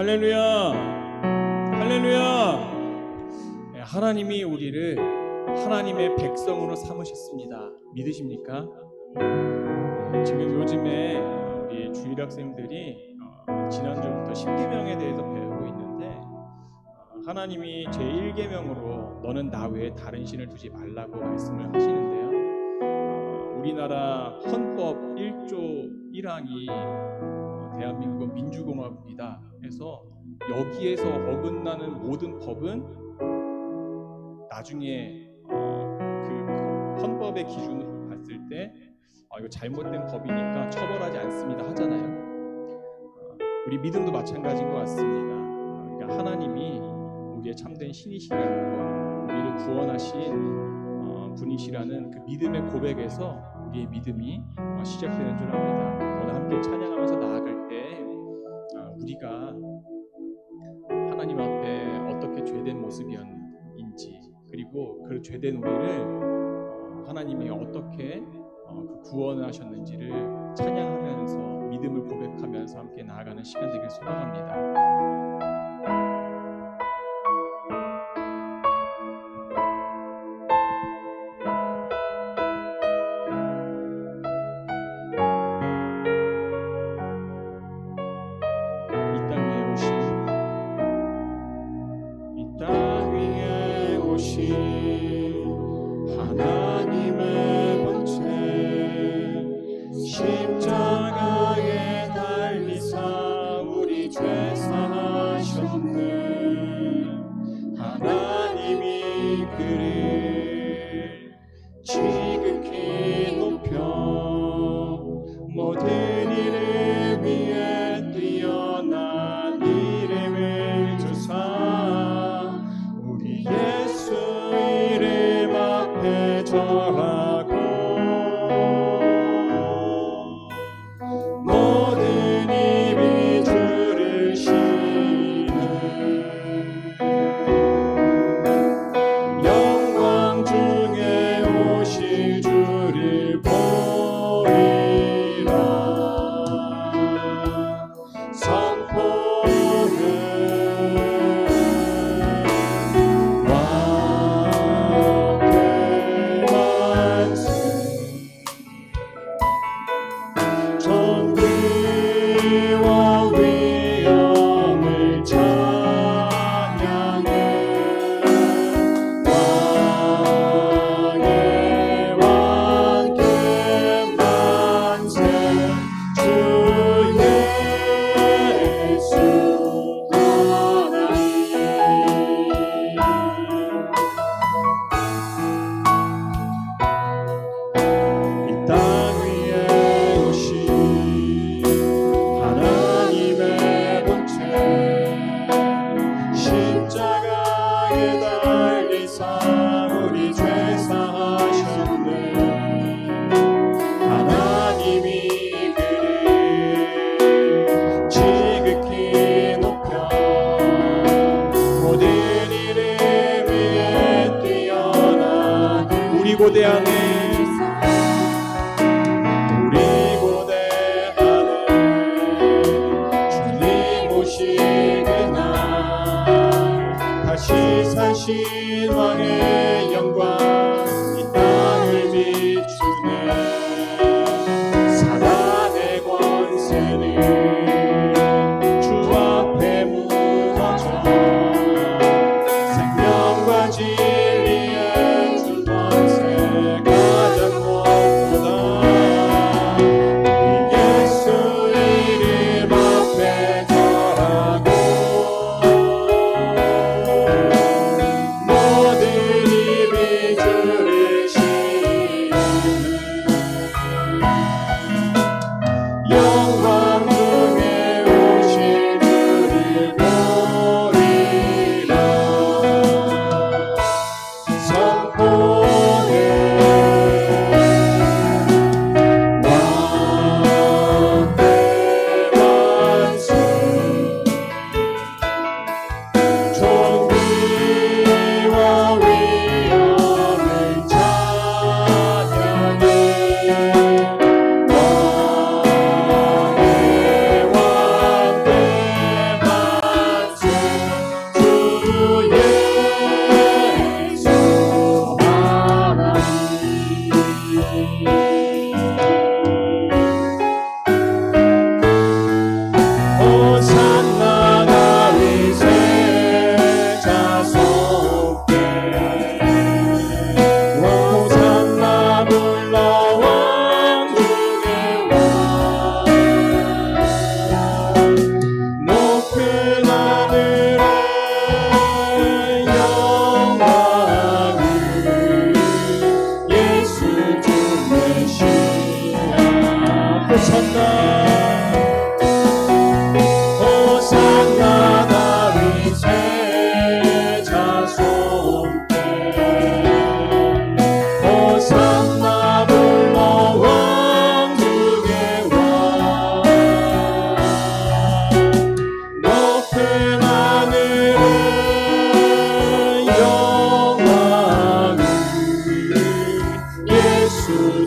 할렐루야! 할렐루야! 네, 하나님이 우리를 하나님의 백성으로 삼으셨습니다. 믿으십니까? 네, 지금 요즘에 어, 우리 주일학생들이 어, 지난주부터 10계명에 대해서 배우고 있는데 어, 하나님이 제 1계명으로 너는 나 외에 다른 신을 두지 말라고 말씀을 하시는데요. 어, 우리나라 헌법 1조 1항이 어, 대한민국은 민주공화국이다. 해서 여기에서 어긋나는 모든 법은 나중에 어, 그 헌법의 기준으로 봤을 때 아, 이거 잘못된 법이니까 처벌하지 않습니다 하잖아요. 어, 우리 믿음도 마찬가지인 것 같습니다. 어, 그러니까 하나님이 우리의 참된 신이시라는 것, 우리를 구원하신 어, 분이시라는 그 믿음의 고백에서 우리의 믿음이 어, 시작되는 줄 압니다. 오늘 함께 찬양하면서 나아갈 우리가 하나님 앞에 어떻게 죄된 모습이었는지 그리고 그 죄된 우리를 어, 하나님이 어떻게 어, 그 구원하셨는지를 찬양하면서 믿음을 고백하면서 함께 나아가는 시간 되길 소망합니다. 우리 고 to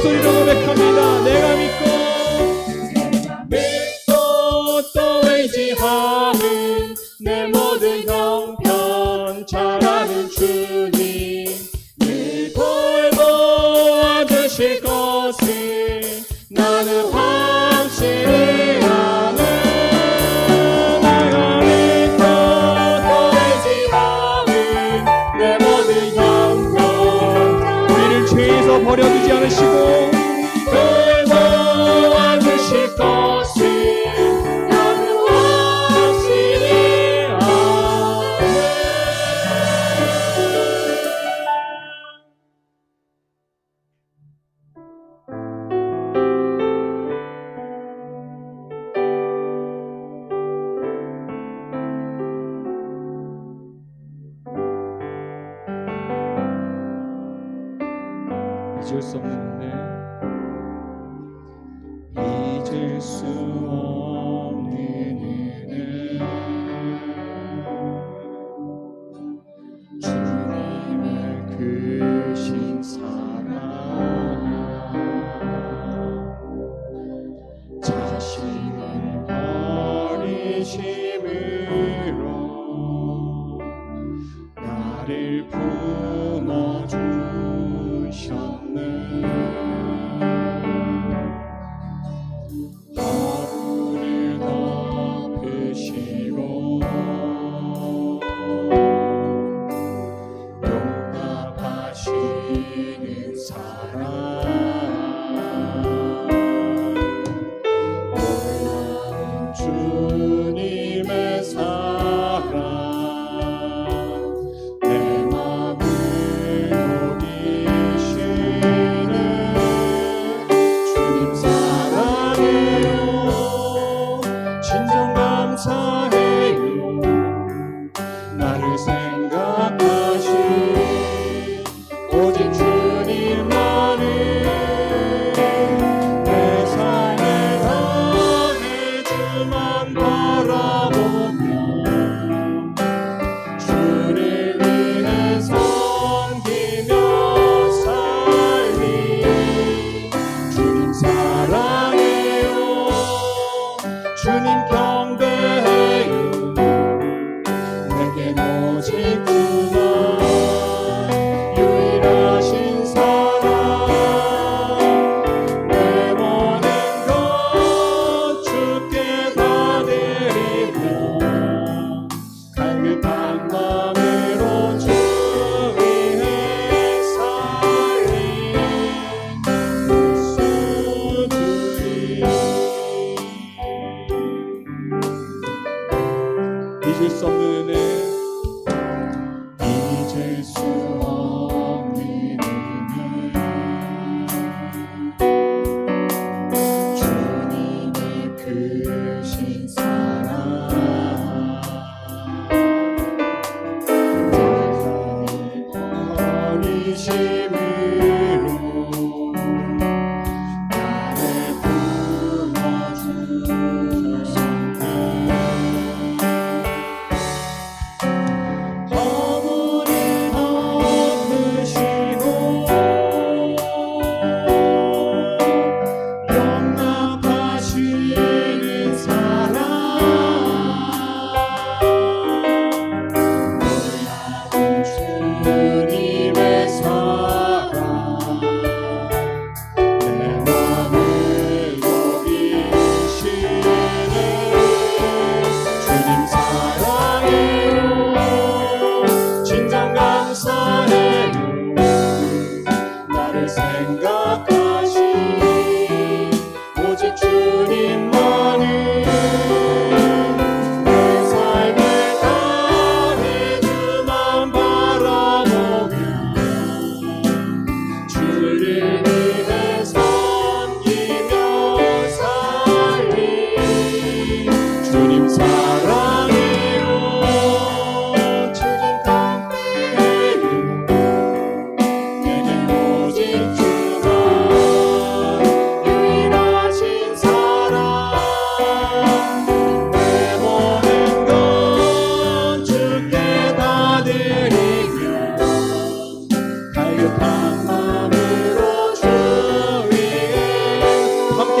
목소리로 고백합니다. 내가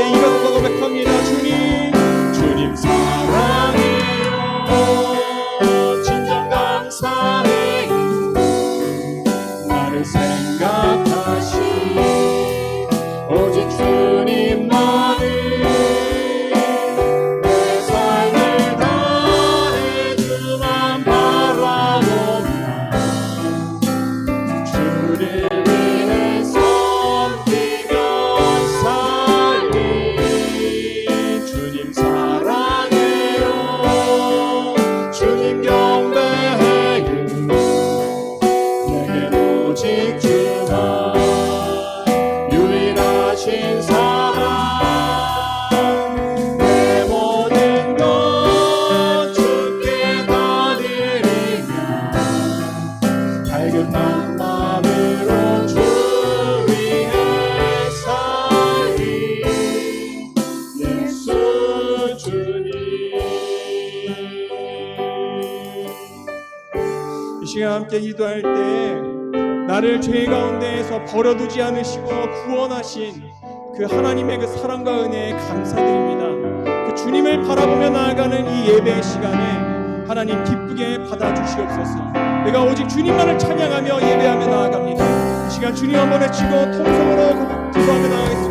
っています。 나를 죄 가운데에서 버려두지 않으시고 구원하신 그 하나님의 그 사랑과 은혜에 감사드립니다. 그 주님을 바라보며 나아가는 이 예배 시간에 하나님 기쁘게 받아주시옵소서. 내가 오직 주님만을 찬양하며 예배하며 나아갑니다. 이 시간 주님 한번 외치고 통성으로 기도하며 나아가겠습니다.